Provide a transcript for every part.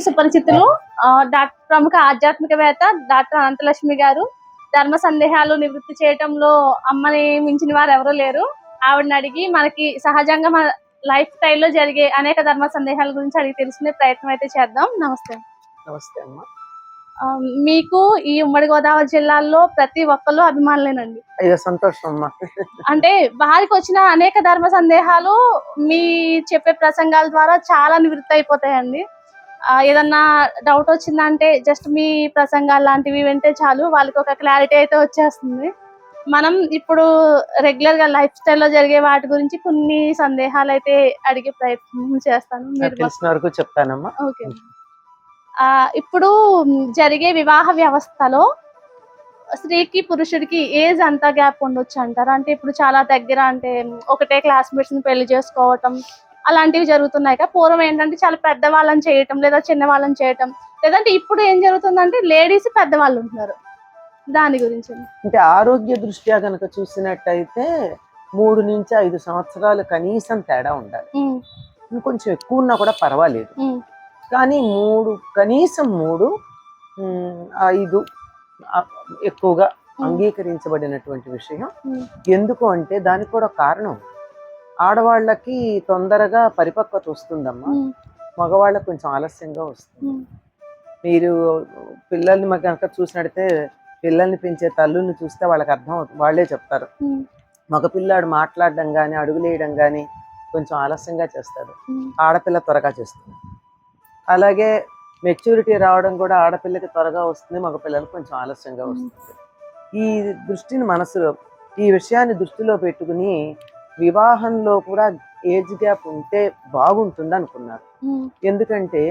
సుపరిచితులు. ఆ, డాక్టర్ ప్రముఖ ఆధ్యాత్మికవేత్త డాక్టర్ అనంతలక్ష్మి గారు ధర్మ సందేహాలు నివృత్తి చేయటంలో అమ్మని మించిన వారు ఎవరూ లేరు. ఆవిడని అడిగి మనకి సహజంగా మన లైఫ్ స్టైల్లో జరిగే అనేక ధర్మ సందేహాల గురించి అడిగి తెలుసుకునే ప్రయత్నం అయితే చేద్దాం. నమస్తే. నమస్తే అమ్మ. మీకు ఈ ఉమ్మడి గోదావరి జిల్లాలో ప్రతి ఒక్కరు అభిమానులేనండి. అయ్యో సంతోషం అమ్మా. అంటే వారికి వచ్చిన అనేక ధర్మ సందేహాలు మీ చెప్పే ప్రసంగాల ద్వారా చాలా నివృత్తి అయిపోతాయండి. ఏదన్నా డౌట్ వచ్చిందంటే జస్ట్ మీ ప్రసంగాలు లాంటివి వింటే చాలు వాళ్ళకి ఒక క్లారిటీ అయితే వచ్చేస్తుంది. మనం ఇప్పుడు రెగ్యులర్గా లైఫ్ స్టైల్లో జరిగే వాటి గురించి కొన్ని సందేహాలు అయితే అడిగే ప్రయత్నం చేస్తాను. మీరు తెలిసిన వరకు చెప్తానమ్మా. ఓకే. ఆ ఇప్పుడు జరిగే వివాహ వ్యవస్థలో స్త్రీకి పురుషుడికి ఏజ్ అంత గ్యాప్ ఉండొచ్చు అంటారు? అంటే ఇప్పుడు చాలా దగ్గర అంటే ఒకటే క్లాస్మేట్స్ పెళ్ళి చేసుకోవటం అలాంటివి జరుగుతున్నాయి కదా. పూర్వం ఏంటంటే చాలా పెద్ద వాళ్ళని చేయటం లేదా చిన్న వాళ్ళని చేయటం. లేదంటే ఇప్పుడు ఏం జరుగుతుందంటే లేడీస్ పెద్దవాళ్ళు ఉంటున్నారు. దాని గురించి అంటే ఆరోగ్య దృష్ట్యా కనుక చూసినట్టయితే మూడు నుంచి ఐదు సంవత్సరాలు కనీసం తేడా ఉండాలి. ఇంకొంచెం ఎక్కువ ఉన్నా కూడా పర్వాలేదు. కానీ మూడు కనీసం మూడు ఐదు ఎక్కువగా అంగీకరించబడినటువంటి విషయం. ఎందుకు అంటే దానికి కూడా కారణం ఆడవాళ్ళకి తొందరగా పరిపక్వత వస్తుందమ్మా. మగవాళ్ళకి కొంచెం ఆలస్యంగా వస్తుంది. మీరు పిల్లల్ని మాకు కనుక చూసినట్టయితే పిల్లల్ని పెంచే తల్లుల్ని చూస్తే వాళ్ళకి అర్థం అవుతుంది. వాళ్ళే చెప్తారు. ఉమ్, మగ పిల్లాడు మాట్లాడడం కానీ అడుగులేయడం కానీ కొంచెం ఆలస్యంగా చేస్తాడు. ఆడపిల్ల త్వరగా చేస్తుంది. అలాగే మెచ్యూరిటీ రావడం కూడా ఆడపిల్లకి త్వరగా వస్తుంది మగ పిల్లలకు కొంచెం ఆలస్యంగా వస్తుంది. ఈ దృష్టిని మనసులో ఈ విషయాన్ని దృష్టిలో పెట్టుకుని వివాహంలో కూడా ఏజ్ గ్యాప్ ఉంటే బాగుంటుంది అనుకున్నారు ఎందుకంటే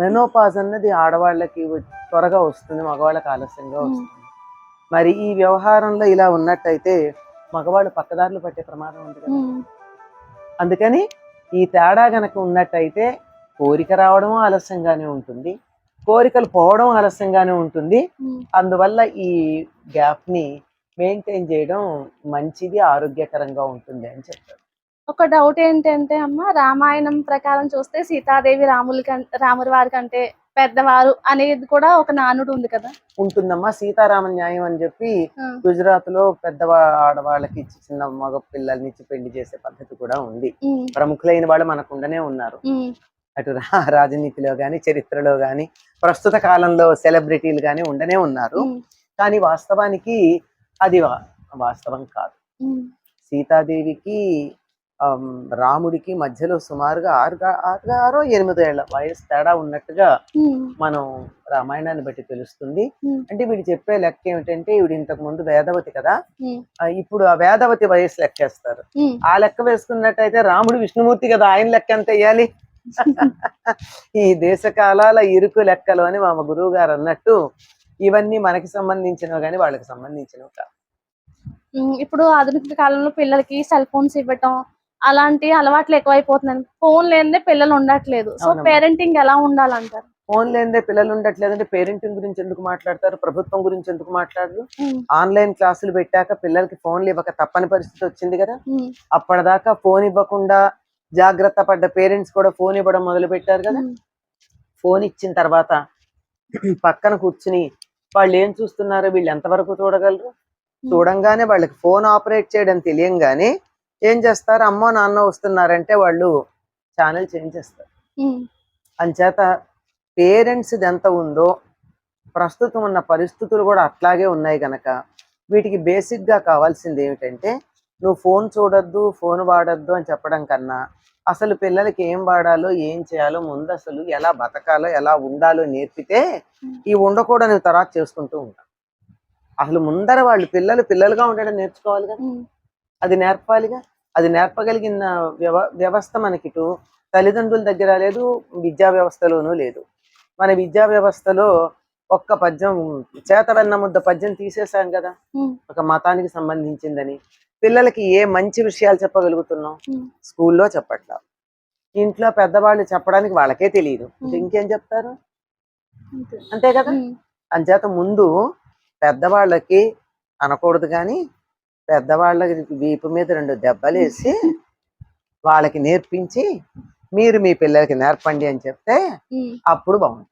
మెనోపాజ్ అన్నది ఆడవాళ్ళకి త్వరగా వస్తుంది మగవాళ్ళకి ఆలస్యంగా. వస్తుంది. మరి ఈ వ్యవహారంలో ఇలా ఉన్నట్టయితే మగవాళ్ళు పక్కదారులు పట్టే ప్రమాదం ఉంది కదా. అందుకని ఈ తేడా గనక ఉన్నట్టయితే కోరిక రావడం ఆలస్యంగానే ఉంటుంది. కోరికలు పోవడం ఆలస్యంగానే ఉంటుంది. అందువల్ల ఈ గ్యాప్ని మెయింటైన్ చేయడం మంచిది ఆరోగ్యకరంగా ఉంటుంది అని చెప్తారు ఒక డౌట్ ఏంటంటే అమ్మ రామాయణం ప్రకారం చూస్తే సీతాదేవి రాముల రాముల వారి కంటే పెద్దవారు అనేది కూడా ఒక నానుడు ఉంది కదా? ఉంటుందమ్మా సీతారామ న్యాయం అని చెప్పి గుజరాత్లో పెద్దవా ఆడవాళ్ళకి ఇచ్చి చిన్న మగ పిల్లల్ని ఇచ్చి పెళ్ళి చేసే పద్ధతి కూడా ఉంది. ప్రముఖులైన వాళ్ళు మనకుండనే ఉన్నారు. అటు రాజనీతిలో గాని చరిత్రలో గాని ప్రస్తుత కాలంలో సెలబ్రిటీలు గాని ఉండనే ఉన్నారు. కానీ వాస్తవానికి అది వాస్తవం కాదు. సీతాదేవికి రాముడికి మధ్యలో సుమారుగా ఆరు ఆరు ఆరో ఎనిమిదో ఏళ్ళ వయసు తేడా ఉన్నట్టుగా మనం రామాయణాన్ని బట్టి తెలుస్తుంది. అంటే వీడు చెప్పే లెక్క ఏమిటంటే ఈవిడ ఇంతకు ముందు వేదవతి కదా. ఇప్పుడు ఆ వేదవతి వయసు లెక్కేస్తారు. ఆ లెక్క వేసుకున్నట్టయితే రాముడు విష్ణుమూర్తి కదా ఆయన లెక్క ఎంత వేయాలి? ఈ దేశ కాలాల ఇరుకు లెక్కలు అని మా గురువు గారు అన్నట్టు ఇవన్నీ మనకి సంబంధించినవి కానీ వాళ్ళకి సంబంధించినవి కాదు. ఇప్పుడు ఆధునిక కాలంలో పిల్లలకి సెల్ ఫోన్స్ ఇవ్వటం అలాంటి అలవాట్లు ఎక్కువైపోతున్నాయి. ఫోన్ లేనిదే పిల్లలు ఉండట్లేదు. సో. పేరెంటింగ్ ఎలా ఉండాలంటారు? ఫోన్ లేనిదే పిల్లలు ఉండట్లేదంటే పేరెంటింగ్ గురించి ఎందుకు మాట్లాడతారు? ప్రభుత్వం గురించి ఎందుకు మాట్లాడరు? ఆన్లైన్ క్లాసులు పెట్టాక పిల్లలకి ఫోన్లు ఇవ్వక తప్పని పరిస్థితి వచ్చింది కదా. అప్పటిదాకా ఫోన్ ఇవ్వకుండా జాగ్రత్త పడ్డ పేరెంట్స్ కూడా ఫోన్ ఇవ్వడం మొదలు పెట్టారు కదా ఫోన్ ఇచ్చిన తర్వాత పక్కన కూర్చుని వాళ్ళు ఏం చూస్తున్నారో వీళ్ళు ఎంతవరకు చూడగలరు? చూడంగానే వాళ్ళకి ఫోన్ ఆపరేట్ చేయడం తెలియంగానే ఏం చేస్తారు? అమ్మో నాన్న వస్తున్నారంటే వాళ్ళు ఛానల్ చేంజ్ చేస్తారు. అంచేత పేరెంట్స్ ఎంత ఉందో ప్రస్తుతం ఉన్న పరిస్థితులు కూడా అట్లాగే ఉన్నాయి గనక. వీటికి బేసిక్గా కావాల్సింది ఏమిటంటే నువ్వు ఫోన్ చూడొద్దు ఫోన్ వాడొద్దు అని చెప్పడం కన్నా అసలు పిల్లలకి ఏం వాడాలో ఏం చేయాలో ముందు అసలు ఎలా బతకాలో ఎలా ఉండాలో నేర్పితే ఈ ఉండకూడని తర్వాత చేసుకుంటూ ఉంటాం. అసలు ముందర వాళ్ళు పిల్లలు పిల్లలుగా ఉండడం నేర్చుకోవాలి కదా. అది నేర్పాలిగా? అది నేర్పగలిగిన వ్యవ వ్యవస్థ మనకి ఇటు తల్లిదండ్రుల దగ్గర లేదు విద్యా వ్యవస్థలోనూ లేదు. మన విద్యా వ్యవస్థలో ఒక్క పద్యం చేతవెన్న ముద్ద పద్యం తీసేశాం కదా. ఒక మతానికి సంబంధించిందని పిల్లలకి ఏ మంచి విషయాలు చెప్పగలుగుతున్నాం? స్కూల్లో చెప్పట్లా. ఇంట్లో పెద్దవాళ్ళు చెప్పడానికి వాళ్ళకే తెలియదు. ఇంకేం చెప్తారు? అంతే. కదా? అంచేత ముందు పెద్దవాళ్ళకి అనకూడదు కానీ పెద్దవాళ్ళకి వీపు మీద రెండు దెబ్బలేసి వాళ్ళకి నేర్పించి మీరు మీ పిల్లలకి నేర్పండి అని చెప్తే. అప్పుడు బాగుంటుంది.